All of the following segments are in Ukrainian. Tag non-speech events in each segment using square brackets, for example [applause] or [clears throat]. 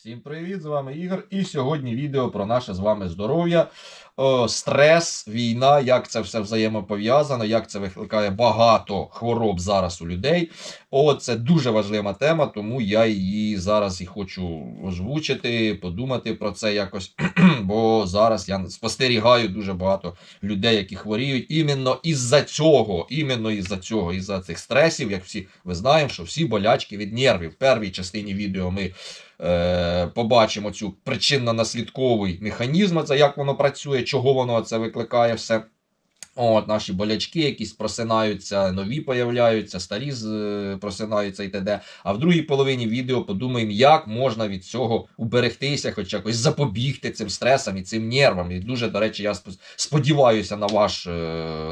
Всім привіт! З вами Ігор. І сьогодні відео про наше з вами здоров'я, О, стрес, війна, як це все взаємопов'язано, як це викликає багато хвороб зараз у людей. О, це дуже важлива тема, тому я її зараз і хочу озвучити, подумати про це якось. [clears throat] Бо зараз я спостерігаю дуже багато людей, які хворіють іменно із-за цього, іменно із-за цього, із-за цих стресів, як всі ви знаємо, що всі болячки від нервів. В першій частині відео ми е, побачимо цю причинно-наслідковий механізм, це як воно працює, чого воно це викликає все. От, наші болячки якісь просинаються, нові появляються, старі е, просинаються і т.д. А в другій половині відео подумаємо, як можна від цього уберегтися, хоч якось запобігти цим стресам і цим нервам. І дуже, до речі, я сподіваюся на, ваш, е,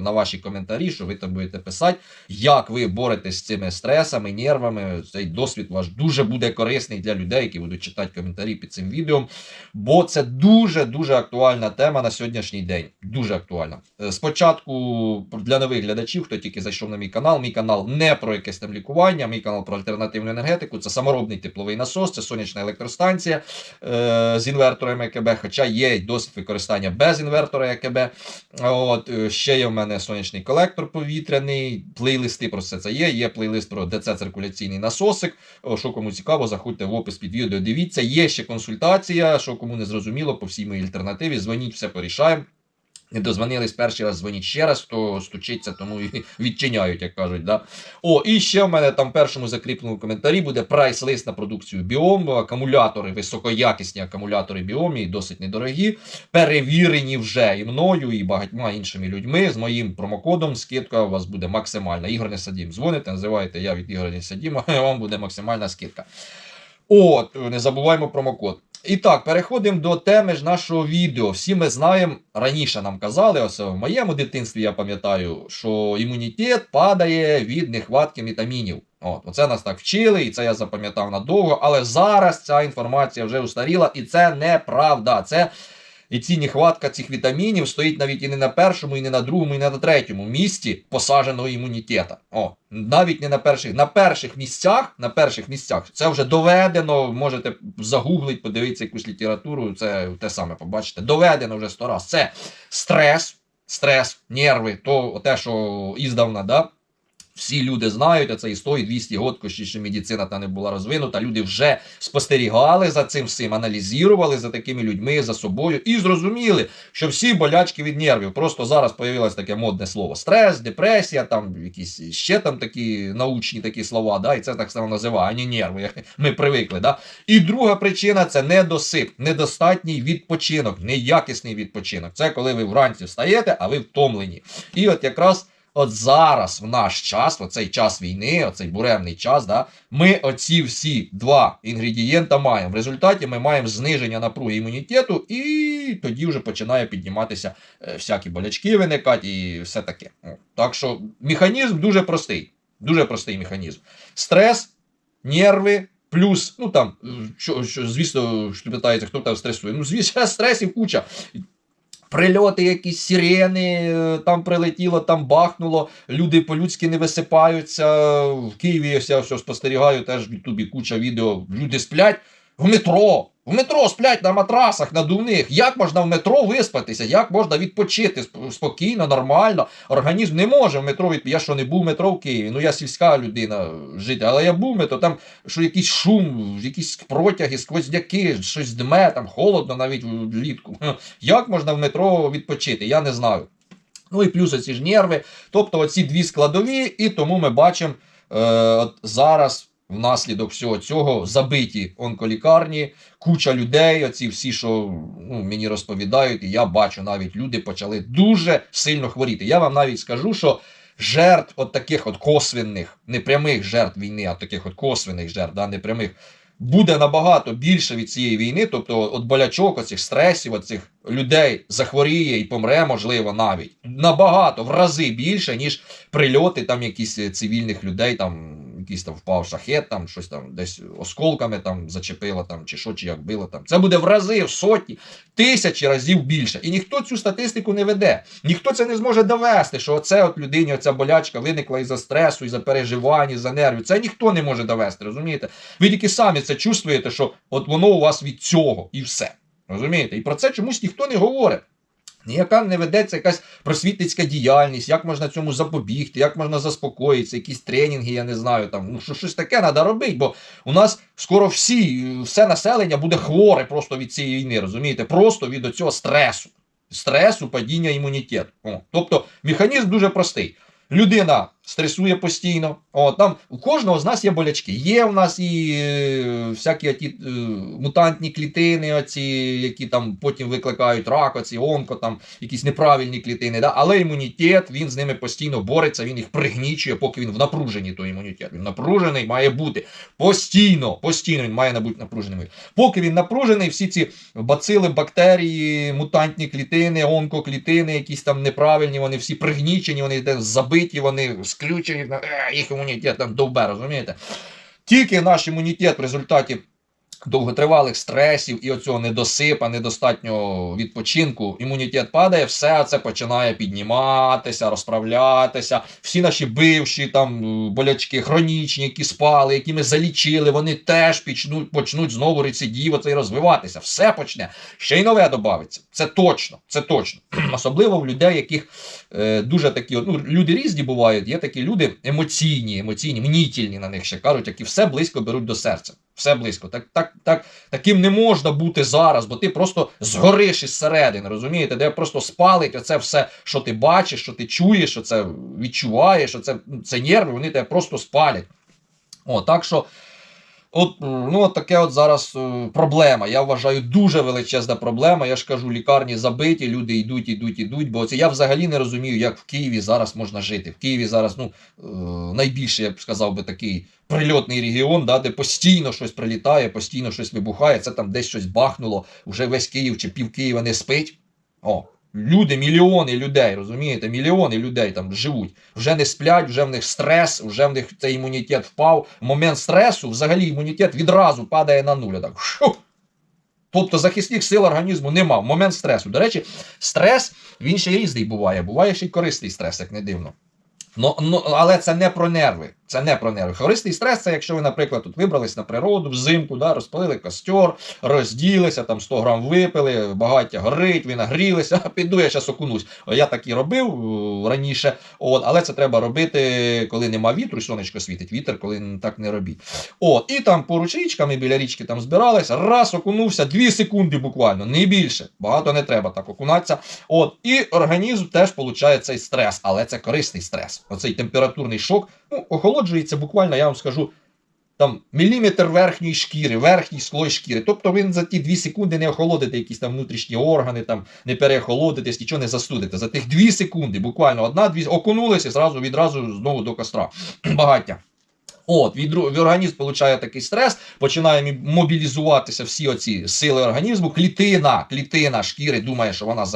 на ваші коментарі, що ви там будете писати, як ви боретесь з цими стресами, нервами. Цей досвід ваш дуже буде корисний для людей, які будуть читати коментарі під цим відео. Бо це дуже-дуже актуальна тема на сьогоднішній день. Дуже актуальна. Е, Спочатку для нових глядачів, хто тільки зайшов на мій канал. Мій канал не про якесь там лікування, мій канал про альтернативну енергетику. Це саморобний тепловий насос, це сонячна електростанція е, з інвертором ЕКБ, хоча є досвід використання без інвертора ЕКБ. От, е, ще є в мене сонячний колектор повітряний, плейлисти про все це є. Є плейлист про ДЦ-циркуляційний насосик. Що кому цікаво, заходьте в опис під відео. Дивіться, є ще консультація. Що кому не зрозуміло, по всій моїй альтернативі. Дзвоніть, все порішаємо. Не дозвонились перший раз, дзвоніть ще раз, то стучиться, тому і [laughs] відчиняють, як кажуть. Да? О, і ще в мене там в першому закріпленому коментарі буде прайс-лист на продукцію Біом, акумулятори, високоякісні акумулятори Біомі, досить недорогі, перевірені вже і мною, і багатьма іншими людьми. З моїм промокодом скидка у вас буде максимальна. Ігор не садім. Дзвоните, називаєте я від Ігоря не садім, а [laughs] вам буде максимальна скидка. От, не забуваємо промокод. І так, переходимо до теми ж нашого відео. Всі ми знаємо, раніше нам казали, ось в моєму дитинстві я пам'ятаю, що імунітет падає від нехватки вітамінів. От, оце нас так вчили, і це я запам'ятав надовго. Але зараз ця інформація вже устаріла, і це неправда. Це і ці нехватка цих вітамінів стоїть навіть і не на першому, і не на другому, і не на третьому місці посадженого імунітета. О, навіть не на перших, на перших місцях, на перших місцях це вже доведено. Можете загуглити, подивитися якусь літературу. Це те саме побачите. Доведено вже сто раз. Це стрес, стрес, нерви, то те, що іздавна, да. Всі люди знають, а це і 100, і 200 років, ще ще медицина та не була розвинута. Люди вже спостерігали за цим всім, аналізували за такими людьми, за собою і зрозуміли, що всі болячки від нервів. Просто зараз появилось таке модне слово стрес, депресія, там якісь ще там такі научні такі слова, да, і це так само називає, ані нерви, як ми привикли. Да. І друга причина це недосип, недостатній відпочинок, неякісний відпочинок. Це коли ви вранці встаєте, а ви втомлені. І от якраз. От зараз, в наш час, оцей час війни, оцей буремний час, да, ми оці всі два інгредієнта маємо. В результаті ми маємо зниження напруги імунітету, і тоді вже починає підніматися е, всякі болячки виникати і все таке. Так що механізм дуже простий. Дуже простий механізм. Стрес, нерви. Плюс, ну там, е, що, що, звісно, що питається, хто там стресує. Ну, звісно, [laughs] стресів куча. Прильоти, якісь сирени, е, там прилетіло, там бахнуло, люди по-людськи не висипаються. В Києві я все спостерігаю, теж в Ютубі куча відео. Люди сплять в метро. В метро сплять на матрасах надувних. Як можна в метро виспатися? Як можна відпочити спокійно, нормально? Організм не може в метро відпочити. Я що не був в метро в Києві. Ну я сільська людина жити, але я був в метро, там що якийсь шум, якісь протяги, сквозняки, щось дме, там холодно навіть влітку. Як можна в метро відпочити? Я не знаю. Ну і плюс оці ж нерви. Тобто оці дві складові, і тому ми бачимо е, зараз. Внаслідок всього цього забиті онколікарні, куча людей, оці всі, що ну, мені розповідають, і я бачу, навіть люди почали дуже сильно хворіти. Я вам навіть скажу, що жертв от таких от косвенних, не прямих жертв війни, а таких от косвенних жертв, да, не прямих, буде набагато більше від цієї війни. Тобто, от болячок, оцих стресів, оцих людей захворіє і помре, можливо, навіть набагато в рази більше, ніж прильоти там якісь е, цивільних людей, там якийсь там впав шахет, там щось там десь осколками там зачепило, там, чи що, чи як било там. Це буде в рази, в сотні, тисячі разів більше. І ніхто цю статистику не веде. Ніхто це не зможе довести, що оце от людині, оця болячка виникла із-за стресу, із-за переживань, із-за нервів. Це ніхто не може довести, розумієте? Ви тільки самі це чувствуєте, що от воно у вас від цього і все. Розумієте? І про це чомусь ніхто не говорить. Ніяка не ведеться якась просвітницька діяльність, як можна цьому запобігти, як можна заспокоїтися, якісь тренінги, я не знаю, там, ну, що, щось таке треба робити, бо у нас скоро всі, все населення буде хворе просто від цієї війни, розумієте? Просто від цього стресу. Стресу, падіння імунітету. О. Тобто механізм дуже простий. Людина стресує постійно. О, там у кожного з нас є болячки. Є в нас і е, всякі ті, е, мутантні клітини, оці, які там потім викликають рак, оці онко, там якісь неправильні клітини. Да? Але імунітет, він з ними постійно бореться, він їх пригнічує, поки він в напруженні, той імунітет. Він напружений має бути постійно, постійно він має бути напруженим. Поки він напружений, всі ці бацили, бактерії, мутантні клітини, онкоклітини, якісь там неправильні, вони всі пригнічені, вони забиті, вони сключені, е, їх імунітет там довбе, розумієте? Тільки наш імунітет в результаті довготривалих стресів і оцього недосипа, недостатнього відпочинку, імунітет падає, все це починає підніматися, розправлятися. Всі наші бивші там е, болячки, хронічні, які спали, які ми залічили, вони теж почнуть, почнуть знову рецидів цей розвиватися. Все почне. Ще й нове додається. Це точно, це точно. [clears throat] Особливо в людей, яких е, дуже такі, ну, люди різні бувають, є такі люди емоційні, емоційні, мнітільні на них ще кажуть, які все близько беруть до серця. Все близько. Так, так, так, Таким не можна бути зараз, бо ти просто згориш із середини, розумієте? Де просто спалить оце все, що ти бачиш, що ти чуєш, що це відчуваєш, що це, це нерви, вони тебе просто спалять. О, так що. От, ну, от таке от зараз е, проблема. Я вважаю, дуже величезна проблема. Я ж кажу, лікарні забиті, люди йдуть, йдуть, йдуть. Бо це я взагалі не розумію, як в Києві зараз можна жити. В Києві зараз ну, е, найбільше, я б сказав би, такий прильотний регіон, да, де постійно щось прилітає, постійно щось вибухає. Це там десь щось бахнуло. Вже весь Київ чи пів Києва не спить. О, Люди, мільйони людей, розумієте, мільйони людей там живуть. Вже не сплять, вже в них стрес, вже в них цей імунітет впав. В момент стресу взагалі імунітет відразу падає на нуль. Так! Тобто захисних сил організму нема в момент стресу. До речі, стрес він ще різний буває. Буває ще й корисний стрес, як не дивно. Ну, ну, Але це не про нерви. Це не про нерви. Корисний стрес це якщо ви, наприклад, тут вибрались на природу взимку, да, розпалили костер, розділися, там 100 грам випили, багаття горить, ви нагрілися, піду, я зараз окунусь. Я так і робив е, раніше, от, але це треба робити, коли нема вітру, сонечко світить. Вітер, коли так не робіть. От, І там поруч річками біля річки там збиралися, раз окунувся, 2 секунди буквально, не більше. Багато не треба так окунатися. От, І організм теж получає цей стрес, але це корисний стрес. Оцей температурний шок. Ну, охолоджується буквально, я вам скажу, там міліметр верхньої шкіри, верхній слой шкіри. Тобто ви за ті 2 секунди не охолодите якісь там внутрішні органи, там не переохолодитесь, нічого не застудите. За тих 2 секунди, буквально одна-дві, окунулися зразу відразу знову до костра. [clears throat] Багаття. От, від, організм получає такий стрес, починає мобілізуватися всі оці сили організму. Клітина, клітина шкіри думає, що вона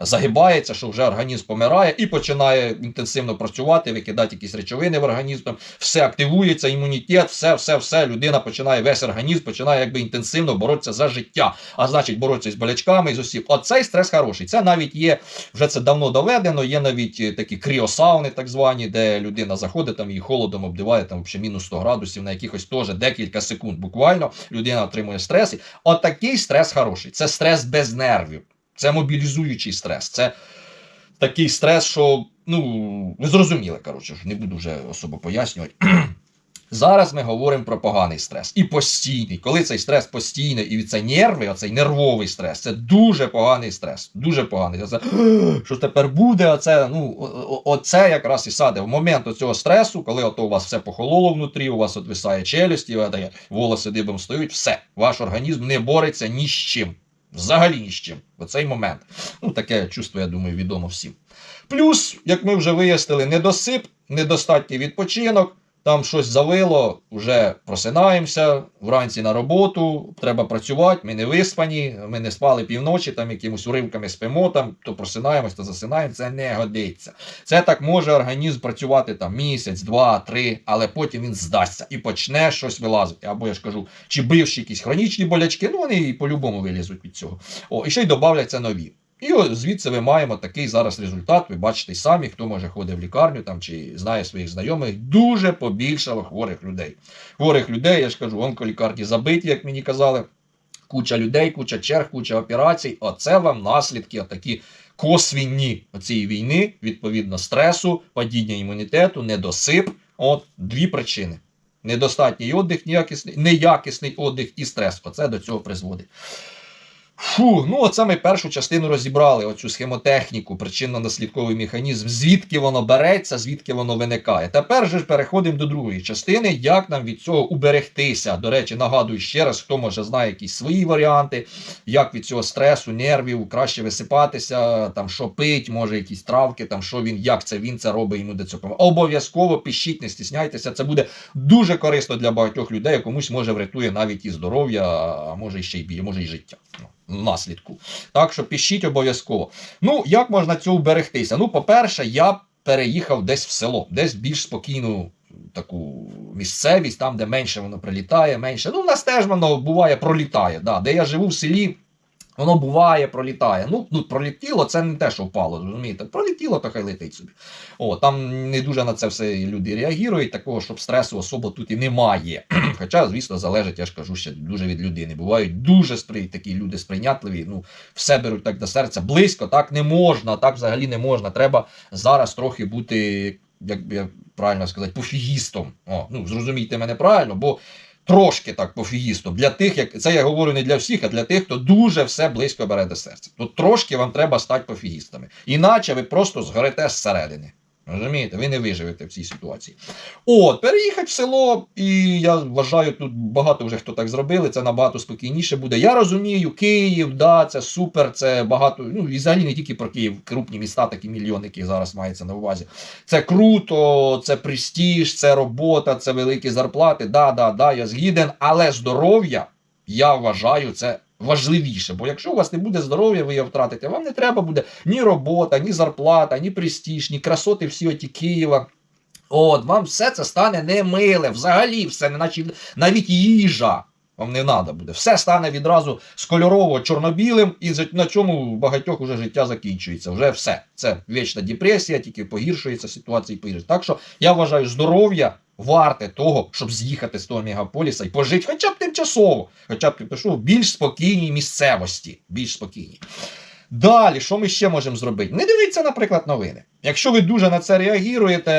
загибається, що вже організм помирає, і починає інтенсивно працювати, викидати якісь речовини в організм. Все активується, імунітет, все, все, все. Людина починає весь організм, починає якби інтенсивно боротися за життя. А значить, боротися з болячками, з усім. Оцей стрес хороший. Це навіть є, вже це давно доведено. Є навіть такі кріосауни, так звані, де людина заходить там її холодом обдиває там взагалі мінус 100 градусів на якихось теж декілька секунд. Буквально людина отримує стрес. От стрес хороший. Це стрес без нервів, це мобілізуючий стрес. Це такий стрес, що ну ви зрозуміли, коротше, не буду вже особо пояснювати. Зараз ми говоримо про поганий стрес і постійний. Коли цей стрес постійний і це нерви, оцей нервовий стрес, це дуже поганий стрес. Дуже поганий. Це, що тепер буде? Оце, ну, оце якраз і саде. В момент цього стресу, коли ото у вас все похололо внутрі, у вас відвисає челюсть, волоси дибом стоють, все, ваш організм не бореться ні з чим. Взагалі ні з чим. В цей момент. Ну, таке чувство, я думаю, відомо всім. Плюс, як ми вже вияснили, недосип, недостатній відпочинок там щось завило, вже просинаємося, вранці на роботу, треба працювати, ми не виспані, ми не спали півночі, там якимось уривками спимо, там, то просинаємось, то засинаємо, це не годиться. Це так може організм працювати там місяць, два, три, але потім він здасться і почне щось вилазити. Або я ж кажу, чи бивші якісь хронічні болячки, ну вони і по-любому вилізуть від цього. О, і ще й додавляться нові. І звідси ми маємо такий зараз результат. Ви бачите самі, хто може ходить в лікарню там чи знає своїх знайомих. Дуже побільшало хворих людей. Хворих людей, я ж кажу, онколікарні забиті, як мені казали. Куча людей, куча черг, куча операцій. Оце вам наслідки отакі косвінні цієї війни, відповідно, стресу, падіння імунітету, недосип. От дві причини. Недостатній віддих, неякісний, неякісний віддих і стрес. Оце до цього призводить. Фу, ну оце ми першу частину розібрали, оцю схемотехніку, причинно-наслідковий механізм, звідки воно береться, звідки воно виникає. Тепер же переходимо до другої частини, як нам від цього уберегтися. До речі, нагадую ще раз, хто може знає якісь свої варіанти, як від цього стресу, нервів, краще висипатися, там що пить, може якісь травки, там що він, як це він це робить, йому до цього. Обов'язково пишіть, не стісняйтеся. Це буде дуже корисно для багатьох людей, комусь може врятує навіть і здоров'я, а може ще й біль, може і життя. Наслідку. Так що пишіть обов'язково. Ну, як можна цього берегтися? Ну, по-перше, я переїхав десь в село, десь більш спокійну таку місцевість, там, де менше воно прилітає, менше. Ну, в нас теж воно буває, пролітає. Да. Де я живу в селі. Воно буває, пролітає. Ну, ну пролетіло, це не те, що впало, розумієте? Пролетіло, то хай летить собі. О, там не дуже на це все люди реагують, такого, щоб стресу особо тут і немає. [clears throat] Хоча, звісно, залежить, я ж кажу, ще дуже від людини. Бувають дуже спри... такі люди сприйнятливі, ну, все беруть так до серця. Близько, так не можна, так взагалі не можна. Треба зараз трохи бути, як би правильно сказати, пофігістом. О, ну, зрозумійте мене правильно, бо. Трошки так пофігістом. Для тих, як це я говорю не для всіх, а для тих, хто дуже все близько бере до серця. Тут трошки вам треба стати пофігістами. Іначе ви просто згорите зсередини. Розумієте, ви не виживете в цій ситуації. От, переїхати в село, і я вважаю, тут багато вже хто так зробили, це набагато спокійніше буде. Я розумію, Київ, да, це супер, це багато. Ну і взагалі не тільки про Київ, крупні міста, такі мільйони, які зараз мається на увазі. Це круто, це престіж, це робота, це великі зарплати. Да, да, да, я згіден, але здоров'я, я вважаю, це важливіше. Бо якщо у вас не буде здоров'я, ви його втратите, вам не треба буде ні робота, ні зарплата, ні престіж, ні красоти всі оті Києва. От, вам все це стане немиле, взагалі все, наче навіть їжа. Вам не треба буде. Все стане відразу з кольорово чорно-білим, і на чому багатьох уже життя закінчується. Вже все. Це вічна депресія, тільки погіршується ситуація і погіршується. Так що я вважаю, здоров'я варте того, щоб з'їхати з того мегаполіса і пожити хоча б тимчасово, хоча б тимчасово в більш спокійній місцевості. Більш спокійній. Далі, що ми ще можемо зробити? Не дивіться, наприклад, новини. Якщо ви дуже на це реагуєте,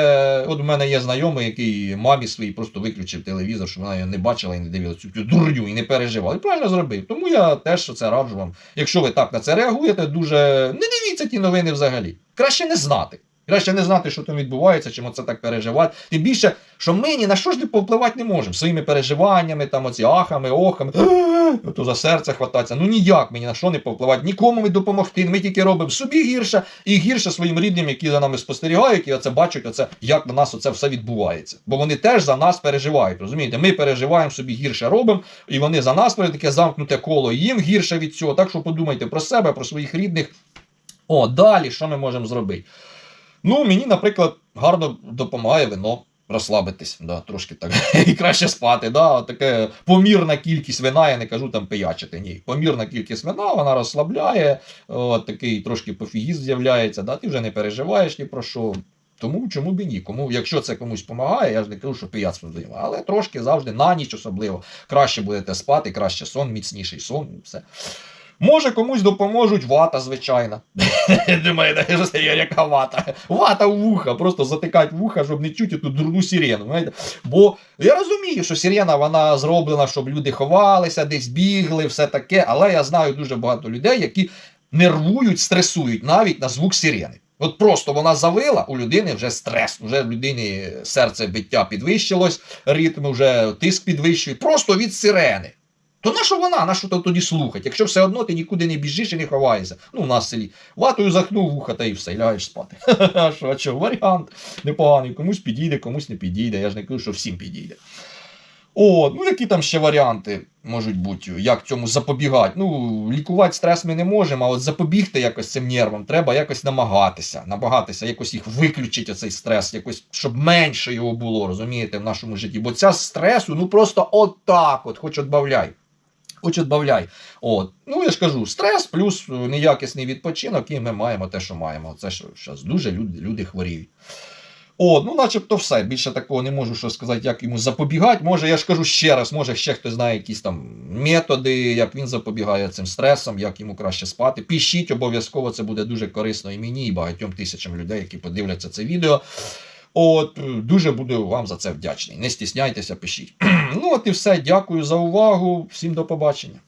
от у мене є знайомий, який мамі своїй просто виключив телевізор, щоб вона його не бачила і не дивилася цю дурню і не переживала. І правильно зробив. Тому я теж це раджу вам. Якщо ви так на це реагуєте, дуже не дивіться ті новини взагалі. Краще не знати. Краще не знати, що там відбувається, чим це так переживати. Тим більше, що ми ні на що ж не повпливати не можемо. Своїми переживаннями, там оці ахами, охами, [gasps] то за серце хвататися. Ну ніяк ми ні на що не повпливати, нікому ми допомогти. Ми тільки робимо собі гірше і гірше своїм рідним, які за нами спостерігають, і оце бачать, оце, як на нас оце все відбувається. Бо вони теж за нас переживають. Розумієте, ми переживаємо собі гірше робимо, і вони за нас таке замкнуте коло, їм гірше від цього. Так що подумайте про себе, про своїх рідних. О, далі що ми можемо зробити? Ну, мені, наприклад, гарно допомагає вино розслабитись, да, трошки так. [laughs] І краще спати. Да, Таке помірна кількість вина, я не кажу там пиячити. Ні. Помірна кількість вина, вона розслабляє, от, такий трошки пофігіст з'являється, да, ти вже не переживаєш ні про що. Тому чому б і ні? Кому, якщо це комусь допомагає, я ж не кажу, що пияцтво займа, але трошки завжди на ніч особливо. Краще будете спати, краще сон, міцніший сон, все. Може, комусь допоможуть вата, звичайно. [laughs] Думаєте, яка вата? Вата в вуха, просто затикать вуха, щоб не чути ту дурну сирену. Бо я розумію, що сирена вона зроблена, щоб люди ховалися, десь бігли, все таке. Але я знаю дуже багато людей, які нервують, стресують навіть на звук сирени. От просто вона завила, у людини вже стрес, вже в людини серце биття підвищилось, ритм вже тиск підвищує, просто від сирени. То на що вона? На що то тоді слухати? Якщо все одно ти нікуди не біжиш і не ховаєшся. Ну, у нас селі. Ватою захнув вуха та і все, лягаєш спати. [laughs] А що, варіант непоганий. Комусь підійде, комусь не підійде. Я ж не кажу, що всім підійде. О, ну які там ще варіанти можуть бути, як цьому запобігати? Ну, лікувати стрес ми не можемо, а от запобігти якось цим нервам треба якось намагатися, намагатися якось їх виключити, оцей стрес, якось, щоб менше його було, розумієте, в нашому житті. Бо ця стресу, ну просто отак, от, хоч отбавляй. Хоч відбавляй. От. Ну, я ж кажу, стрес плюс е, неякісний відпочинок, і ми маємо те, що маємо. Це що зараз дуже люди, люди хворіють. О, ну начебто все. Більше такого не можу що сказати, як йому запобігати. Може, я ж кажу ще раз, може ще хтось знає якісь там методи, як він запобігає цим стресам, як йому краще спати. Пишіть обов'язково, це буде дуже корисно і мені, і багатьом тисячам людей, які подивляться це відео. От, е, дуже буду вам за це вдячний. Не стісняйтеся, пишіть. Ну, от і все. Дякую за увагу. Всім до побачення.